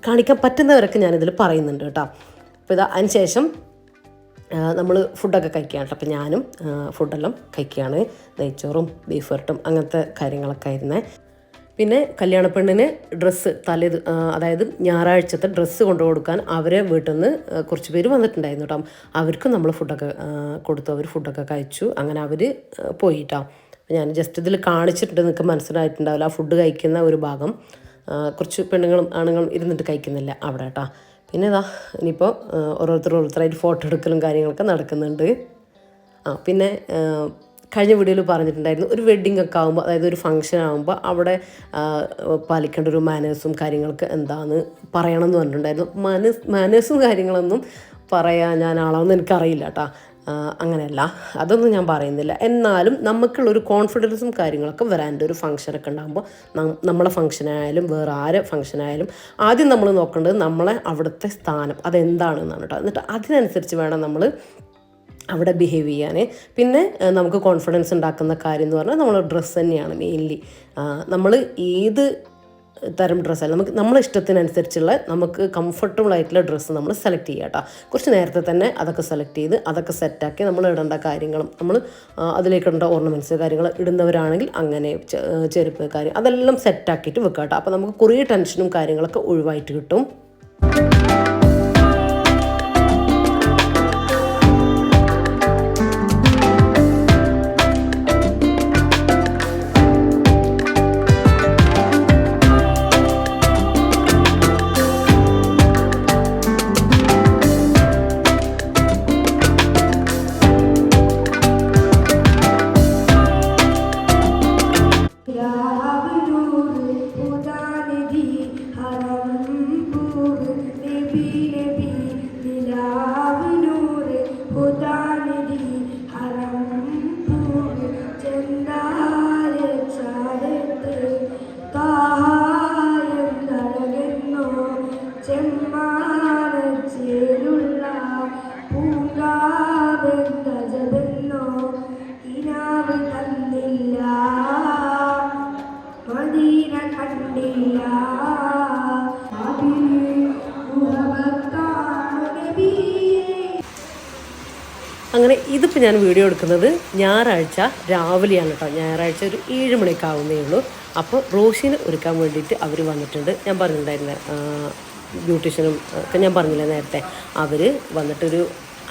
Speaker 1: കാണിക്കാൻ പറ്റുന്നവരൊക്കെ ഞാനിതിൽ പറയുന്നുണ്ട് കേട്ടോ. അപ്പോൾ ഇത് അതിന് ശേഷം നമ്മൾ ഫുഡൊക്കെ കഴിക്കുകയാണ് അപ്പോൾ ഞാനും ഫുഡെല്ലാം കഴിക്കുകയാണ്. നെയ്ച്ചോറും ബീഫ് വരട്ടും അങ്ങനത്തെ കാര്യങ്ങളൊക്കെ ആയിരുന്നേ. പിന്നെ കല്യാണ പെണ്ണിന് ഡ്രസ്സ് തലേ അതായത് ഞായറാഴ്ചത്തെ ഡ്രസ്സ് കൊണ്ടു കൊടുക്കാൻ അവരെ വീട്ടിൽ നിന്ന് കുറച്ച് പേര് വന്നിട്ടുണ്ടായിരുന്നു കേട്ടോ. അവർക്കും നമ്മൾ ഫുഡൊക്കെ കൊടുത്തു. അവർ ഫുഡൊക്കെ കഴിച്ചു. അങ്ങനെ അവർ പോയി കേട്ടോ. ഞാൻ ജസ്റ്റ് ഇതിൽ കാണിച്ചിട്ടുണ്ട്. നിങ്ങൾക്ക് മനസ്സിലായിട്ടുണ്ടാവില്ല. ആ ഫുഡ് കഴിക്കുന്ന ഒരു ഭാഗം കുറച്ച് പെണ്ണുങ്ങളും ആണുങ്ങളും ഇരുന്നിട്ട് കഴിക്കുന്നില്ല അവിടെ കേട്ടോ. പിന്നെ ഇതാ ഇനിയിപ്പോൾ ഓരോരുത്തർ ഓരോരുത്തരായിട്ട് ഫോട്ടോ എടുക്കലും കാര്യങ്ങളൊക്കെ നടക്കുന്നുണ്ട്. ആ പിന്നെ കഴിഞ്ഞ വീഡിയോയിൽ പറഞ്ഞിട്ടുണ്ടായിരുന്നു ഒരു വെഡ്ഡിംഗ് ഒക്കെ ആകുമ്പോൾ അതായത് ഒരു ഫംഗ്ഷൻ ആകുമ്പോൾ അവിടെ പാലിക്കേണ്ട ഒരു മാനേഴ്സും കാര്യങ്ങളൊക്കെ എന്താണെന്ന് പറയണമെന്ന് പറഞ്ഞിട്ടുണ്ടായിരുന്നു. മാനേഴ്സ് മാനേഴ്സും കാര്യങ്ങളൊന്നും പറയാൻ ഞാൻ ആളാണെന്ന് എനിക്കറിയില്ല കേട്ടോ അങ്ങനെയല്ല. അതൊന്നും ഞാൻ പറയുന്നില്ല. എന്നാലും നമുക്കുള്ളൊരു കോൺഫിഡൻസും കാര്യങ്ങളൊക്കെ വരാന്റെ ഒരു ഫംഗ്ഷനൊക്കെ ഉണ്ടാകുമ്പോൾ നമ്മളെ ഫംഗ്ഷനായാലും വേറെ ആരെ ഫംഗ്ഷനായാലും ആദ്യം നമ്മൾ നോക്കേണ്ടത് നമ്മളെ അവിടുത്തെ സ്ഥാനം അതെന്താണെന്നാണ് കേട്ടോ. എന്നിട്ട് അതിനനുസരിച്ച് വേണം നമ്മൾ അവിടെ ബിഹേവ് ചെയ്യാൻ പിന്നെ നമുക്ക് കോൺഫിഡൻസ് ഉണ്ടാക്കുന്ന കാര്യം എന്ന് പറഞ്ഞാൽ നമ്മൾ ഡ്രസ്സ് തന്നെയാണ് മെയിൻലി നമ്മൾ ഏത് തരം ഡ്രസ്സല്ല നമുക്ക് നമ്മളെ ഇഷ്ടത്തിനനുസരിച്ചുള്ള നമുക്ക് കംഫർട്ടബിൾ ആയിട്ടുള്ള ഡ്രസ്സ് നമ്മൾ സെലക്ട് ചെയ്യുക കേട്ടോ കുറച്ച് നേരത്തെ തന്നെ അതൊക്കെ സെലക്ട് ചെയ്ത് അതൊക്കെ സെറ്റാക്കി നമ്മൾ ഇടേണ്ട കാര്യങ്ങളും നമ്മൾ അതിലേക്ക് ഇടേണ്ട ഓർണമെന്റ്സ് കാര്യങ്ങൾ ഇടുന്നവരാണെങ്കിൽ അങ്ങനെ ചെരുപ്പ് കാര്യം അതെല്ലാം സെറ്റാക്കിയിട്ട് വെക്കുക കേട്ടോ അപ്പോൾ നമുക്ക് കുറേ ടെൻഷനും കാര്യങ്ങളൊക്കെ ഒഴിവായിട്ട് കിട്ടും. അങ്ങനെ ഇതിപ്പോൾ ഞാൻ വീഡിയോ എടുക്കുന്നത് ഞായറാഴ്ച രാവിലെയാണ് കേട്ടോ. ഞായറാഴ്ച ഒരു ഏഴ് മണിക്കാവുന്നേ ഉള്ളൂ. അപ്പോൾ റോഷീനെ ഒരുക്കാൻ വേണ്ടിയിട്ട് അവർ വന്നിട്ടുണ്ട്. ഞാൻ പറഞ്ഞിട്ടുണ്ടായിരുന്നെ ബ്യൂട്ടീഷ്യനും ഒക്കെ ഞാൻ പറഞ്ഞില്ല നേരത്തെ. അവർ വന്നിട്ടൊരു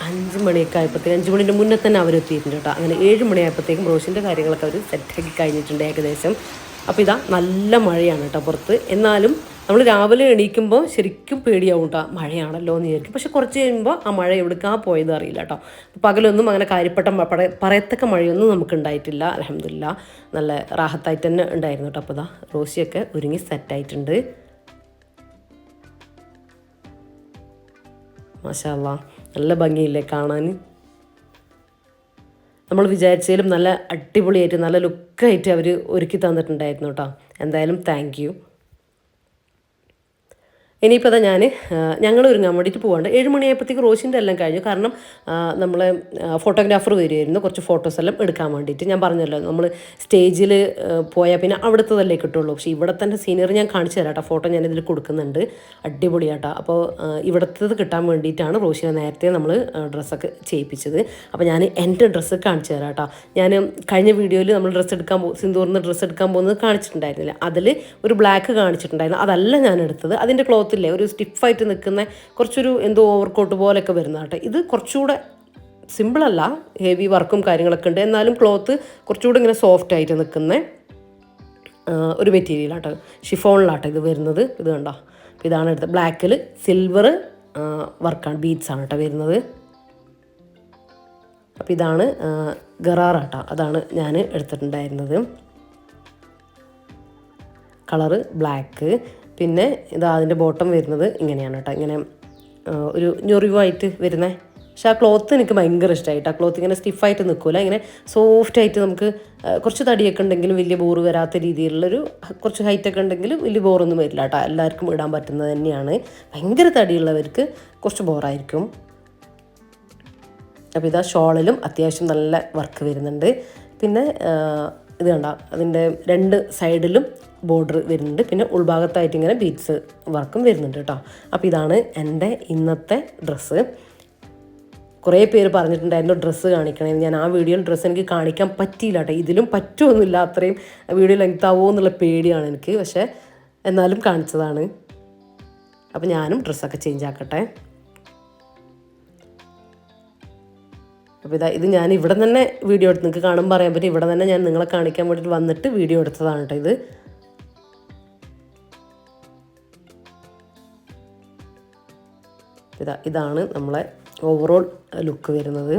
Speaker 1: അഞ്ച് മണിയൊക്കെ ആയപ്പോഴത്തേക്കും അഞ്ച് മണിന്റെ മുന്നേ തന്നെ അവരെത്തിയിട്ടുണ്ട് കേട്ടോ. അങ്ങനെ ഏഴ് മണിയായപ്പോഴത്തേക്കും റോഷിന്റെ കാര്യങ്ങളൊക്കെ അവർ സെറ്റാക്കി കഴിഞ്ഞിട്ടുണ്ട് ഏകദേശം. അപ്പോൾ ഇതാ നല്ല മഴയാണ് കേട്ടോ പുറത്ത്. എന്നാലും നമ്മൾ രാവിലെ എണീക്കുമ്പോൾ ശരിക്കും പേടിയാവും കേട്ടോ മഴയാണല്ലോ എന്ന് വിചാരിക്കും. പക്ഷെ കുറച്ച് കഴിയുമ്പോൾ ആ മഴ എവിടേക്കാ പോയത് അറിയില്ല കേട്ടോ പകലൊന്നും അങ്ങനെ കാര്യപ്പെട്ട പറയത്തക്ക മഴയൊന്നും നമുക്ക് ഉണ്ടായിട്ടില്ല. അലഹമില്ല നല്ല റാഹത്തായിട്ട് തന്നെ ഉണ്ടായിരുന്നു കേട്ടോ അപ്പോൾ ഇതാ റോസിയൊക്കെ ഒരുങ്ങി സെറ്റായിട്ടുണ്ട് മാഷാല്ല നല്ല ഭംഗിയില്ലേ കാണാൻ? നമ്മൾ വിചാരിച്ചതിലും നല്ല അടിപൊളിയായിട്ട് നല്ല ലുക്കായിട്ട് അവർ ഒരുക്കി തന്നിട്ടുണ്ടായിരുന്നു കേട്ടോ എന്തായാലും താങ്ക് ഇനിയിപ്പോൾ ഞാൻ ഞങ്ങൾ ഒരുങ്ങാൻ വേണ്ടിയിട്ട് പോകാണ്ട് ഏഴ് മണിയായപ്പോഴത്തേക്ക് റോഷിന്റെ എല്ലാം കഴിഞ്ഞു. കാരണം നമ്മൾ ഫോട്ടോഗ്രാഫർ വരുമായിരുന്നു കുറച്ച് ഫോട്ടോസ് എല്ലാം എടുക്കാൻ വേണ്ടിയിട്ട്. ഞാൻ പറഞ്ഞല്ലോ നമ്മൾ സ്റ്റേജിൽ പോയാൽ പിന്നെ അവിടുത്തതല്ലേ കിട്ടുള്ളൂ. പക്ഷേ ഇവിടെ തന്നെ സീനിയർ ഞാൻ കാണിച്ചു തരാം കേട്ടോ. ഫോട്ടോ ഞാനിതിൽ കൊടുക്കുന്നുണ്ട്. അടിപൊളിയാട്ടോ. അപ്പോൾ ഇവിടുത്തത് കിട്ടാൻ വേണ്ടിയിട്ടാണ് റോഷിനെ നേരത്തെ നമ്മൾ ഡ്രസ്സൊക്കെ ചെയ്യിപ്പിച്ചത്. അപ്പോൾ ഞാൻ എന്റെ ഡ്രസ്സ് കാണിച്ചു തരാം ഞാൻ കഴിഞ്ഞ വീഡിയോയിൽ നമ്മൾ ഡ്രസ്സ് എടുക്കാൻ പോ സിന്ദൂറിന് ഡ്രസ്സ് എടുക്കാൻ പോകുന്നത് കാണിച്ചിട്ടുണ്ടായിരുന്നില്ല. അതിൽ ഒരു ബ്ലാക്ക് കാണിച്ചിട്ടുണ്ടായിരുന്നു. അതല്ല ഞാൻ എടുത്തത്. അതിന്റെ ക്ലോത്തില്ലേ ഒരു സ്റ്റിഫായിട്ട് നിൽക്കുന്ന കുറച്ചൊരു എന്തോ ഓവർകോട്ട് പോലെയൊക്കെ വരുന്ന കേട്ടോ. ഇത് കുറച്ചുകൂടെ സിമ്പിളല്ല ഹെവി വർക്കും കാര്യങ്ങളൊക്കെ ഉണ്ട്. എന്നാലും ക്ലോത്ത് കുറച്ചുകൂടെ ഇങ്ങനെ സോഫ്റ്റ് ആയിട്ട് നിൽക്കുന്ന ഒരു മെറ്റീരിയലാട്ടോ ഷിഫോണിലാട്ടോ ഇത് വരുന്നത്. ഇത് കണ്ടോ? അപ്പോൾ ഇതാണ് എടുത്തത് ബ്ലാക്കിൽ സിൽവർ വർക്കാണ് ബീഡ്സ് ആണ് കേട്ടോ വരുന്നത്. അപ്പോൾ ഇതാണ് ഗറാറാട്ടോ അതാണ് ഞാൻ എടുത്തിട്ടുണ്ടായിരുന്നത്. കളറ് ബ്ലാക്ക് പിന്നെ ഇതാ അതിന്റെ ബോട്ടം വരുന്നത് ഇങ്ങനെയാണ് കേട്ടോ. ഇങ്ങനെ ഒരു ഞൊറിവായിട്ട് വരുന്ന. പക്ഷെ ആ ക്ലോത്ത് എനിക്ക് ഭയങ്കര ഇഷ്ടമായിട്ട് ആ ക്ലോത്ത് ഇങ്ങനെ സ്റ്റിഫായിട്ട് നിൽക്കില്ല ഇങ്ങനെ സോഫ്റ്റായിട്ട് നമുക്ക് കുറച്ച് തടിയൊക്കെ ഉണ്ടെങ്കിലും വലിയ ബോറ് വരാത്ത രീതിയിലുള്ളൊരു കുറച്ച് ഹൈറ്റൊക്കെ ഉണ്ടെങ്കിലും വലിയ ബോറൊന്നും വരില്ല കേട്ടോ. എല്ലാവർക്കും ഇടാൻ പറ്റുന്നത് തന്നെയാണ്. ഭയങ്കര തടിയുള്ളവർക്ക് കുറച്ച് ബോറായിരിക്കും അപ്പോൾ ഇതാ ഷോളിലും അത്യാവശ്യം നല്ല വർക്ക് വരുന്നുണ്ട്. പിന്നെ ഇത് കണ്ട? അതിന്റെ രണ്ട് സൈഡിലും ബോർഡർ വരുന്നുണ്ട്. പിന്നെ ഉൾഭാഗത്തായിട്ട് ഇങ്ങനെ ബീറ്റ്സ് വർക്കും വരുന്നുണ്ട് കേട്ടോ. അപ്പോൾ ഇതാണ് എന്റെ ഇന്നത്തെ ഡ്രസ്സ് കുറേ പേര് പറഞ്ഞിട്ടുണ്ടായിരുന്നു ഡ്രസ്സ് കാണിക്കണേ ഞാൻ ആ വീഡിയോയിൽ ഡ്രസ്സ് എനിക്ക് കാണിക്കാൻ പറ്റിയില്ല കേട്ടോ. ഇതിലും പറ്റുമൊന്നുമില്ല അത്രയും വീഡിയോ ലെങ്ത് ആവുമോ എന്നുള്ള പേടിയാണ് എനിക്ക്. പക്ഷേ എന്നാലും കാണിച്ചതാണ്. അപ്പോൾ ഞാനും ഡ്രസ്സൊക്കെ ചേഞ്ച് ആക്കട്ടെ. അപ്പോൾ ഇതാ ഇത് ഞാൻ ഇവിടെ തന്നെ വീഡിയോ എടുത്ത്. നിങ്ങൾക്ക് കാണുമ്പോൾ പറയാൻ പറ്റും. ഇവിടെ തന്നെ ഞാൻ നിങ്ങളെ കാണിക്കാൻ വേണ്ടിയിട്ട് വന്നിട്ട് വീഡിയോ എടുത്തതാണ് കേട്ടോ ഇത്. ഇതാ ഇതാണ് നമ്മളെ ഓവറോൾ ലുക്ക് വരുന്നത്.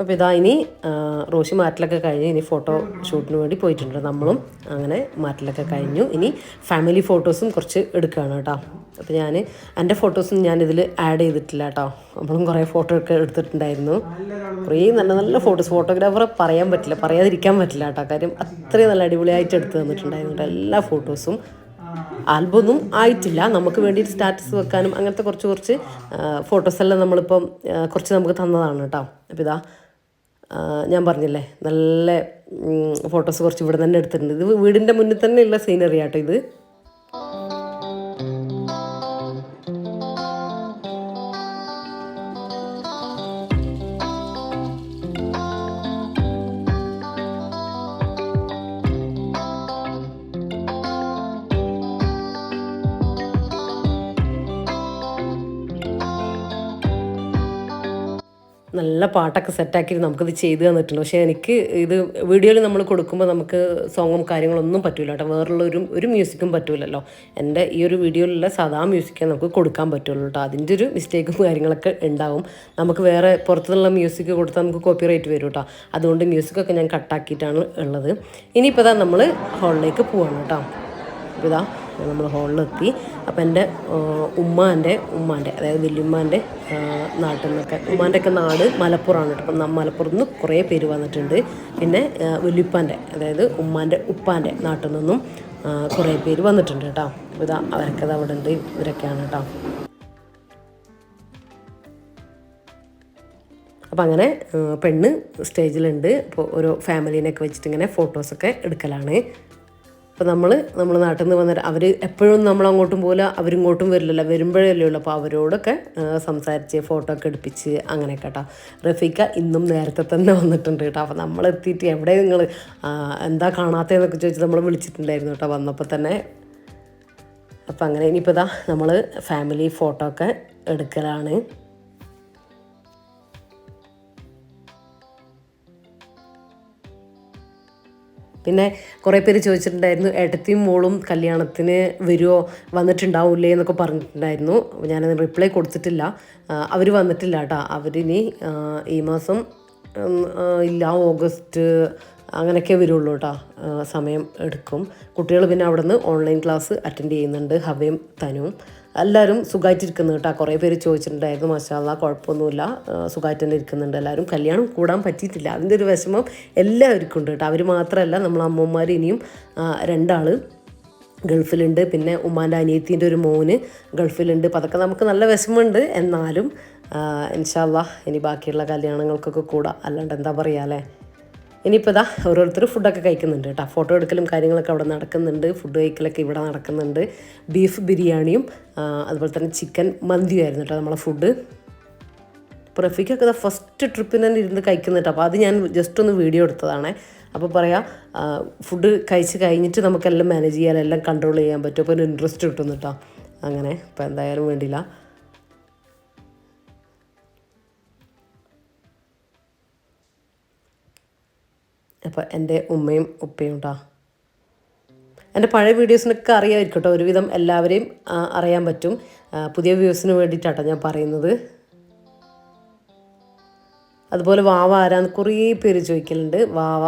Speaker 1: അപ്പോൾ ഇതാ ഇനി റോഷി മാറ്റലൊക്കെ കഴിഞ്ഞ് ഇനി ഫോട്ടോ ഷൂട്ടിന് വേണ്ടി പോയിട്ടുണ്ട്. നമ്മളും അങ്ങനെ മാറ്റലൊക്കെ കഴിഞ്ഞു. ഇനി ഫാമിലി ഫോട്ടോസും കുറച്ച് എടുക്കുകയാണ് കേട്ടോ. അപ്പോൾ ഞാൻ എന്റെ ഫോട്ടോസും ഞാൻ ഇതിൽ ആഡ് ചെയ്തിട്ടില്ല കേട്ടോ. നമ്മളും കുറേ ഫോട്ടോ ഒക്കെ എടുത്തിട്ടുണ്ടായിരുന്നു. കുറേ നല്ല നല്ല ഫോട്ടോസ് ഫോട്ടോഗ്രാഫറെ പറയാൻ പറ്റില്ല പറയാതിരിക്കാൻ പറ്റില്ല കേട്ടോ. കാര്യം അത്രയും നല്ല അടിപൊളിയായിട്ട് എടുത്ത് തന്നിട്ടുണ്ടായിരുന്നു എല്ലാ ഫോട്ടോസും ആൽബമൊന്നും ആയിട്ടില്ല. നമുക്ക് വേണ്ടി സ്റ്റാറ്റസ് വെക്കാനും അങ്ങനത്തെ കുറച്ച് കുറച്ച് ഫോട്ടോസ് എല്ലാം നമ്മളിപ്പം കുറച്ച് നമുക്ക് തന്നതാണ് കേട്ടോ. അപ്പോൾ ഇതാ ഞാൻ പറഞ്ഞില്ലേ നല്ല ഫോട്ടോസ് കുറച്ച് ഇവിടെ തന്നെ എടുത്തിട്ടുണ്ട്. ഇത് വീടിന്റെ മുന്നിൽ തന്നെയുള്ള സീനറി ആട്ടോ ഇത്. നല്ല പാട്ടൊക്കെ സെറ്റാക്കി നമുക്കിത് ചെയ്ത് തന്നിട്ടുണ്ട്. പക്ഷേ എനിക്ക് ഇത് വീഡിയോയിൽ നമ്മൾ കൊടുക്കുമ്പോൾ നമുക്ക് സോങ്ങും കാര്യങ്ങളൊന്നും പറ്റില്ല കേട്ടോ. വേറുള്ള ഒരു ഒരു മ്യൂസിക്കും പറ്റില്ലല്ലോ എന്റെ ഈ ഒരു വീഡിയോയിലുള്ള സാധാ മ്യൂസിക്കേ നമുക്ക് കൊടുക്കാൻ പറ്റുള്ളൂ കേട്ടോ. അതിന്റെ ഒരു മിസ്റ്റേക്കും കാര്യങ്ങളൊക്കെ ഉണ്ടാവും. നമുക്ക് വേറെ പുറത്തുനിന്നുള്ള മ്യൂസിക് കൊടുത്താൽ നമുക്ക് കോപ്പി റേറ്റ് വരും കേട്ടോ. അതുകൊണ്ട് മ്യൂസിക്കൊക്കെ ഞാൻ കട്ടാക്കിയിട്ടാണ് ഉള്ളത്. ഇനിയിപ്പോൾ നമ്മൾ ഹോളിലേക്ക് പോവാണ് കേട്ടോ. ഇതാ നമ്മൾ ഹോളിലെത്തി. അപ്പോൾ എന്റെ ഉമ്മാന്റെ ഉമ്മാന്റെ അതായത് വലിയമ്മാന്റെ നാട്ടിൽ നിന്നൊക്കെ ഉമ്മാന്റെ ഒക്കെ നാട് മലപ്പുറമാണ് കേട്ടോ. അപ്പം മലപ്പുറത്ത് നിന്ന് കുറേ പേര് വന്നിട്ടുണ്ട്. പിന്നെ വലിയപ്പാന്റെ അതായത് ഉമ്മാന്റെ ഉപ്പാന്റെ നാട്ടിൽ നിന്നും കുറേ പേര് വന്നിട്ടുണ്ട് കേട്ടോ. അപ്പോൾ ഇതാ അവരൊക്കെ അവിടെ ഉണ്ട് ഇവരൊക്കെയാണ് കേട്ടോ. അപ്പോൾ അങ്ങനെ പെണ്ണ് സ്റ്റേജിലുണ്ട്. അപ്പോൾ ഓരോ ഫാമിലീനെയൊക്കെ വെച്ചിട്ട് ഇങ്ങനെ ഫോട്ടോസൊക്കെ എടുക്കലാണ്. അപ്പോൾ നമ്മൾ നമ്മൾ നാട്ടിൽ നിന്ന് വന്നിട്ട് അവർ എപ്പോഴും നമ്മൾ അങ്ങോട്ടും പോലെ അവരിങ്ങോട്ടും വരില്ലല്ലോ. വരുമ്പോഴല്ലേ ഉള്ളൂ. അപ്പോൾ അവരോടൊക്കെ സംസാരിച്ച് ഫോട്ടോ ഒക്കെ എടുപ്പിച്ച് അങ്ങനെ കേട്ടോ റഫീക്ക ഇന്നും നേരത്തെ തന്നെ വന്നിട്ടുണ്ട് കേട്ടോ അപ്പോൾ നമ്മൾ എത്തിയിട്ട് എവിടെ നിങ്ങൾ എന്താ കാണാത്തതെന്നൊക്കെ ചോദിച്ച് നമ്മൾ വിളിച്ചിട്ടുണ്ടായിരുന്നു കേട്ടോ വന്നപ്പോൾ തന്നെ അപ്പം അങ്ങനെ ഇനിയിപ്പോൾ ഇതാ നമ്മൾ ഫാമിലി ഫോട്ടോ ഒക്കെ എടുക്കലാണ്. പിന്നെ കുറേ പേര് ചോദിച്ചിട്ടുണ്ടായിരുന്നു ഏട്ടത്തിയും മോളും കല്യാണത്തിന് വരുമോ വന്നിട്ടുണ്ടാവില്ലേ എന്നൊക്കെ പറഞ്ഞിട്ടുണ്ടായിരുന്നു. ഞാനത് റിപ്ലൈ കൊടുത്തിട്ടില്ല. അവർ വന്നിട്ടില്ല കേട്ടോ അവരിനി ഈ മാസം ഇല്ല ഓഗസ്റ്റ് അങ്ങനെയൊക്കെ വരുള്ളൂ കേട്ടോ സമയം എടുക്കും. കുട്ടികൾ പിന്നെ അവിടെ നിന്ന് ഓൺലൈൻ ക്ലാസ് അറ്റൻഡ് ചെയ്യുന്നുണ്ട് ഹവയും തനുവും. എല്ലാവരും സുഖമായിട്ടിരിക്കുന്നു കേട്ടോ. കുറേ പേര് ചോദിച്ചിട്ടുണ്ടായിരുന്നു മാഷാല്ല കുഴപ്പമൊന്നുമില്ല. സുഖമായിട്ട് തന്നെ ഇരിക്കുന്നുണ്ട്. എല്ലാവരും കല്യാണം കൂടാൻ പറ്റിയിട്ടില്ല. അതിന്റെ ഒരു വിഷമം എല്ലാവർക്കും ഉണ്ട് കേട്ടോ. അവർ മാത്രമല്ല നമ്മൾ അമ്മമാർ ഇനിയും രണ്ടാൾ ഗൾഫിലുണ്ട്. പിന്നെ ഉമ്മാന്റെ അനിയത്തിന്റെ ഒരു മോന് ഗൾഫിലുണ്ട്. അപ്പോൾ അതൊക്കെ നമുക്ക് നല്ല വിഷമമുണ്ട്. എന്നാലും ഇൻഷാല്ല ഇനി ബാക്കിയുള്ള കല്യാണങ്ങൾക്കൊക്കെ കൂടാം. അല്ലാണ്ട് എന്താ പറയുക അല്ലേ? ഇനിയിപ്പോൾ ഇതാ ഓരോരുത്തർ ഫുഡൊക്കെ കഴിക്കുന്നുണ്ട് കേട്ടോ. ഫോട്ടോ എടുക്കലും കാര്യങ്ങളൊക്കെ അവിടെ നടക്കുന്നുണ്ട്. ഫുഡ് കഴിക്കലൊക്കെ ഇവിടെ നടക്കുന്നുണ്ട്. ബീഫ് ബിരിയാണിയും അതുപോലെ തന്നെ ചിക്കൻ മന്തിയായിരുന്നു കേട്ടോ നമ്മളെ ഫുഡ് അപ്പോൾ റഫീഖൊക്കെ ഇതാ ഫസ്റ്റ് ട്രിപ്പിന് തന്നെ ഇരുന്ന് കഴിക്കുന്നുണ്ട്. അപ്പോൾ അത് ഞാൻ ജസ്റ്റ് ഒന്ന് വീഡിയോ എടുത്തതാണ്. അപ്പോൾ പറയാം ഫുഡ് കഴിച്ച് കഴിഞ്ഞിട്ട് നമുക്കെല്ലാം മാനേജ് ചെയ്യാൻ എല്ലാം കൺട്രോൾ ചെയ്യാൻ പറ്റും. അപ്പോൾ ഒരു ഇൻട്രസ്റ്റ് കിട്ടും കേട്ടോ. അങ്ങനെ ഇപ്പോൾ എന്തായാലും വേണ്ടിയില്ല. അപ്പോൾ എന്റെ ഉമ്മയും ഉപ്പയും കേട്ടോ എന്റെ പഴയ വീഡിയോസിനൊക്കെ അറിയാമായിരിക്കും കേട്ടോ ഒരുവിധം എല്ലാവരെയും അറിയാൻ പറ്റും. പുതിയ വ്യൂസിന് വേണ്ടിയിട്ടാട്ടോ ഞാൻ പറയുന്നത്. അതുപോലെ വാവ ആരാന്ന് കുറേ പേര് ചോദിക്കലുണ്ട്. വാവ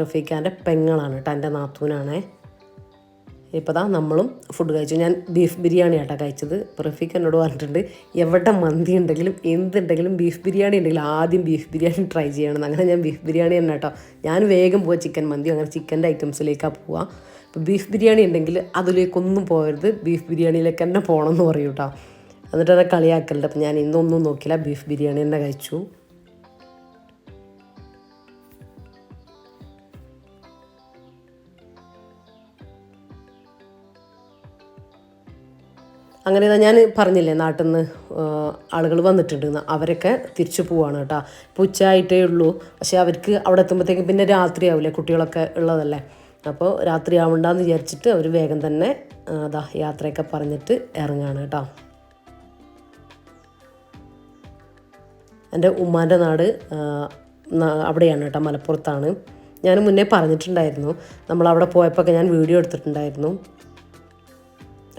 Speaker 1: റഫീഖാന്റെ പെങ്ങളാണ് കേട്ടോ എന്റെ നാത്തൂനാണേ. ഇപ്പോൾ താ നമ്മളും ഫുഡ് കഴിച്ചു. ഞാൻ ബീഫ് ബിരിയാണി ആട്ടോ കഴിച്ചത് റഫീഖ് എന്നോട് പറഞ്ഞിട്ടുണ്ട് എവിടെ മന്തി ഉണ്ടെങ്കിലും എന്തുണ്ടെങ്കിലും ബീഫ് ബിരിയാണി ഉണ്ടെങ്കിലും ആദ്യം ബീഫ് ബിരിയാണി ട്രൈ ചെയ്യണം. അങ്ങനെ ഞാൻ ബീഫ് ബിരിയാണി തന്നെ കേട്ടോ ഞാൻ വേഗം പോകാം ചിക്കൻ മന്തി അങ്ങനെ ചിക്കന്റെ ഐറ്റംസിലേക്കാണ് പോവുക ഇപ്പോൾ ബീഫ് ബിരിയാണി ഉണ്ടെങ്കിൽ അതിലേക്കൊന്നും പോകരുത് ബീഫ് ബിരിയാണിയിലേക്ക് തന്നെ പോകണം എന്ന് പറയൂട്ടോ. എന്നിട്ട് എന്നെ കളിയാക്കലുണ്ട്. അപ്പം ഞാൻ ഇന്നൊന്നും നോക്കില്ല ബീഫ് ബിരിയാണി തന്നെ കഴിച്ചു. അങ്ങനെ ഞാൻ പറഞ്ഞില്ലേ നാട്ടിൽ നിന്ന് ആളുകൾ വന്നിട്ടുണ്ട്. അവരൊക്കെ തിരിച്ചു പോവാണ് കേട്ടോ. ഇപ്പോൾ ഉച്ചയായിട്ടേ ഉള്ളൂ. പക്ഷേ അവർക്ക് അവിടെ എത്തുമ്പോഴത്തേക്കും പിന്നെ രാത്രിയാവില്ലേ കുട്ടികളൊക്കെ ഉള്ളതല്ലേ? അപ്പോൾ രാത്രി ആവണ്ടെന്ന് വിചാരിച്ചിട്ട് അവർ വേഗം തന്നെ അതാ യാത്രയൊക്കെ പറഞ്ഞിട്ട് ഇറങ്ങുകയാണ് കേട്ടോ. എന്റെ ഉമ്മാന്റെ നാട് അവിടെയാണ് കേട്ടോ മലപ്പുറത്താണ്. ഞാൻ മുന്നേ പറഞ്ഞിട്ടുണ്ടായിരുന്നു. നമ്മൾ അവിടെ പോയപ്പോൾ ഞാൻ വീഡിയോ എടുത്തിട്ടുണ്ടായിരുന്നു.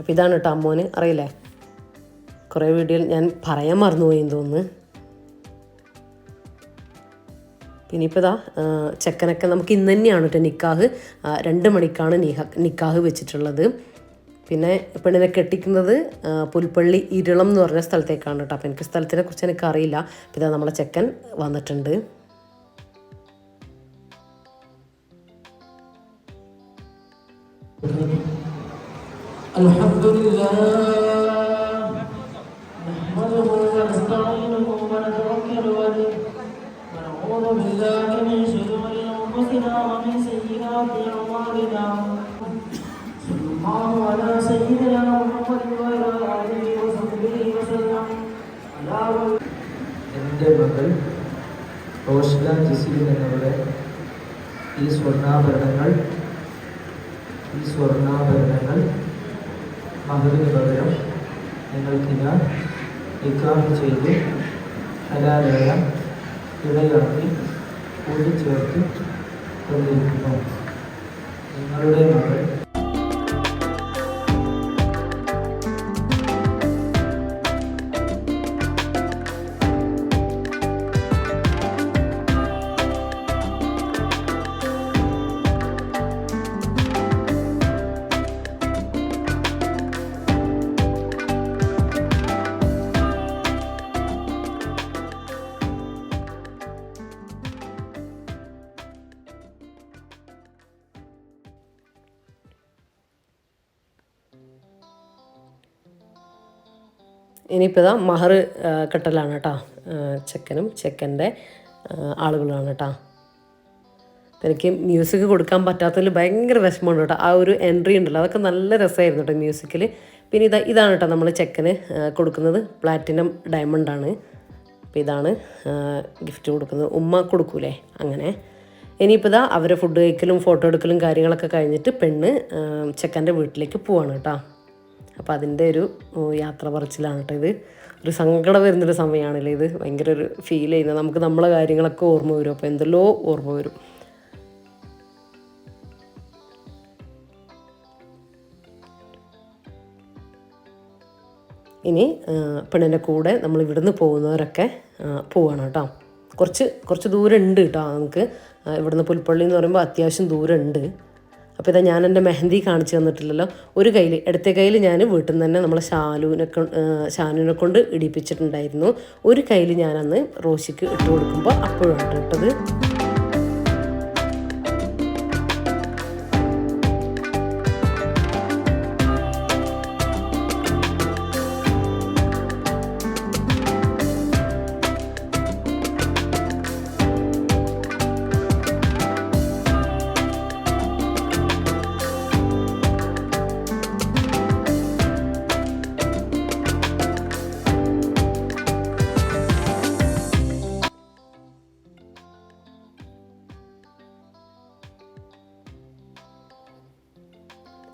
Speaker 1: അപ്പോൾ ഇതാണ് കേട്ടോ അമ്മോന്. അറിയില്ലേ? കുറേ വീഡിയോയിൽ ഞാൻ പറയാൻ മറന്നുപോയി തോന്നുന്നു. പിന്നെ ഇപ്പോൾ ഇതാ ചെക്കനൊക്കെ നമുക്ക് ഇന്ന് തന്നെയാണ് കേട്ടോ നിക്കാഹ്. രണ്ട് മണിക്കാണ് നിഹ നിക്കാഹ് വെച്ചിട്ടുള്ളത്. പിന്നെ പെണ്ണിനെ കെട്ടിക്കുന്നത് പുൽപ്പള്ളി ഇരുളം എന്ന് പറഞ്ഞ സ്ഥലത്തേക്കാണ് കേട്ടോ. അപ്പോൾ എനിക്ക് സ്ഥലത്തിനെ കുറിച്ച് എനിക്ക് അറിയില്ല. ഇതാ നമ്മളെ ചെക്കൻ വന്നിട്ടുണ്ട്.
Speaker 3: الحمد لله نحمده ونستعينه ونتوكل عليه ونعوذ بالله من شرور انفسنا ومن سيئات اعمالنا صلى الله على سيدنا محمد وعلى اله وصحبه وسلم على
Speaker 4: എൻ്റെ മകൾ റോഷ്ല ജിസിൽ എന്നിവരുടെ ഈ സ്വർണ്ണാഭരണങ്ങൾ ഈ സ്വർണ്ണാഭരണങ്ങൾ മകളിന് പകരം നിങ്ങൾക്ക് ഞാൻ നിക്കാഹ് ചെയ്ത് ഹലാലായ ഇടയാക്കി കൂട്ടിച്ചേർത്ത് തന്നിരിക്കുന്നു. നിങ്ങളുടെ മകൾ
Speaker 1: ഇനിയിപ്പോൾ ഇതാ മഹർ കെട്ടലാണ് കേട്ടോ ചെക്കനും ചെക്കന്റെ ആളുകളാണ് കേട്ടോ എനിക്ക് മ്യൂസിക് കൊടുക്കാൻ പറ്റാത്തതിൽ ഭയങ്കര വിഷമമുണ്ട് കേട്ടോ ആ ഒരു എൻട്രി ഉണ്ടല്ലോ അതൊക്കെ നല്ല രസമായിരുന്നു കേട്ടോ മ്യൂസിക്കിൽ പിന്നെ ഇതാ ഇതാണ് കേട്ടോ നമ്മൾ ചെക്കന് കൊടുക്കുന്നത്. പ്ലാറ്റിനം ഡയമണ്ടാണ് അപ്പോൾ ഇതാണ് ഗിഫ്റ്റ് കൊടുക്കുന്നത്. ഉമ്മ കൊടുക്കൂലേ അങ്ങനെ. ഇനിയിപ്പോൾ ഇതാ അവരെ ഫുഡ് കഴിക്കലും ഫോട്ടോ എടുക്കലും കാര്യങ്ങളൊക്കെ കഴിഞ്ഞിട്ട് പെണ്ണ് ചെക്കന്റെ വീട്ടിലേക്ക് പോവാണ് കേട്ടോ അപ്പോൾ അതിന്റെ ഒരു യാത്ര പറച്ചിലാണ് കേട്ടോ ഇത് ഒരു സങ്കടം വരുന്നൊരു സമയമാണല്ലേ ഇത്. ഭയങ്കര ഒരു ഫീൽ ചെയ്യുന്നത്. നമുക്ക് നമ്മളെ കാര്യങ്ങളൊക്കെ ഓർമ്മ വരും. അപ്പോൾ എന്തെല്ലോ ഓർമ്മ വരും. ഇനി പെണ്ണിന്റെ കൂടെ നമ്മൾ ഇവിടുന്ന് പോകുന്നവരൊക്കെ പോവാണ് കേട്ടോ. കുറച്ച് കുറച്ച് ദൂരം ഉണ്ട് കേട്ടോ നമുക്ക്. ഇവിടുന്ന് പുൽപ്പള്ളി എന്ന് പറയുമ്പോൾ അത്യാവശ്യം ദൂരം ഉണ്ട് അപ്പോൾ ഇതാ ഞാൻ എന്റെ മെഹന്തി കാണിച്ചു തന്നിട്ടില്ലല്ലോ. ഒരു കയ്യിൽ ഇടത്തെ കയ്യിൽ ഞാൻ വീട്ടിൽ നിന്ന് തന്നെ നമ്മളെ ആ, ഷാനുവിനെ കൊണ്ട് ഇടിപ്പിച്ചിട്ടുണ്ടായിരുന്നു. ഒരു കയ്യിൽ ഞാനന്ന് റോഷിക്ക് ഇട്ട് കൊടുക്കുമ്പോൾ അപ്പോഴാണ് ഇട്ടത്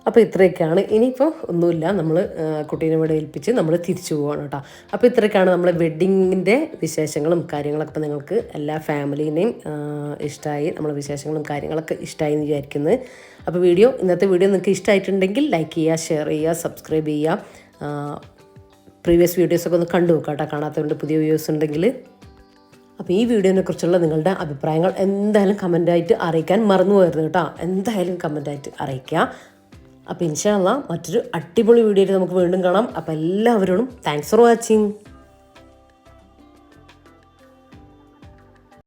Speaker 1: അപ്പോൾ ഇത്രയൊക്കെയാണ്. ഇനിയിപ്പോൾ ഒന്നുമില്ല. നമ്മൾ കുട്ടീനെ ഇവിടെ ഏൽപ്പിച്ച് നമ്മൾ തിരിച്ചു പോവാണ് കേട്ടോ. അപ്പോൾ ഇത്രയൊക്കെയാണ് നമ്മളെ വെഡ്ഡിങ്ങിന്റെ വിശേഷങ്ങളും കാര്യങ്ങളൊക്കെ. ഇപ്പോൾ നിങ്ങൾക്ക് എല്ലാ ഫാമിലീനെയും ഇഷ്ടമായി നമ്മളെ വിശേഷങ്ങളും കാര്യങ്ങളൊക്കെ ഇഷ്ടമായി എന്ന് വിചാരിക്കുന്നത് അപ്പോൾ വീഡിയോ ഇന്നത്തെ വീഡിയോ നിങ്ങൾക്ക് ഇഷ്ടമായിട്ടുണ്ടെങ്കിൽ ലൈക്ക് ചെയ്യുക ഷെയർ ചെയ്യുക സബ്സ്ക്രൈബ് ചെയ്യുക. പ്രീവിയസ് വീഡിയോസൊക്കെ ഒന്ന് കണ്ടു നോക്കാം കേട്ടോ. കാണാത്തതുകൊണ്ട് പുതിയ വ്യൂസ് ഉണ്ടെങ്കിൽ. അപ്പോൾ ഈ വീഡിയോനെ കുറിച്ചുള്ള നിങ്ങളുടെ അഭിപ്രായങ്ങൾ എന്തായാലും കമന്റായിട്ട് അറിയിക്കാൻ മറന്നു പോകരുത് കേട്ടോ. എന്തായാലും കമന്റായിട്ട് അറിയിക്കുക. അപ്പോൾ ഇൻഷാല്ല മറ്റൊരു അടിപൊളി വീഡിയോയിൽ നമുക്ക് വീണ്ടും കാണാം. അപ്പോൾ എല്ലാവരോടും താങ്ക്സ് ഫോർ വാച്ചിങ്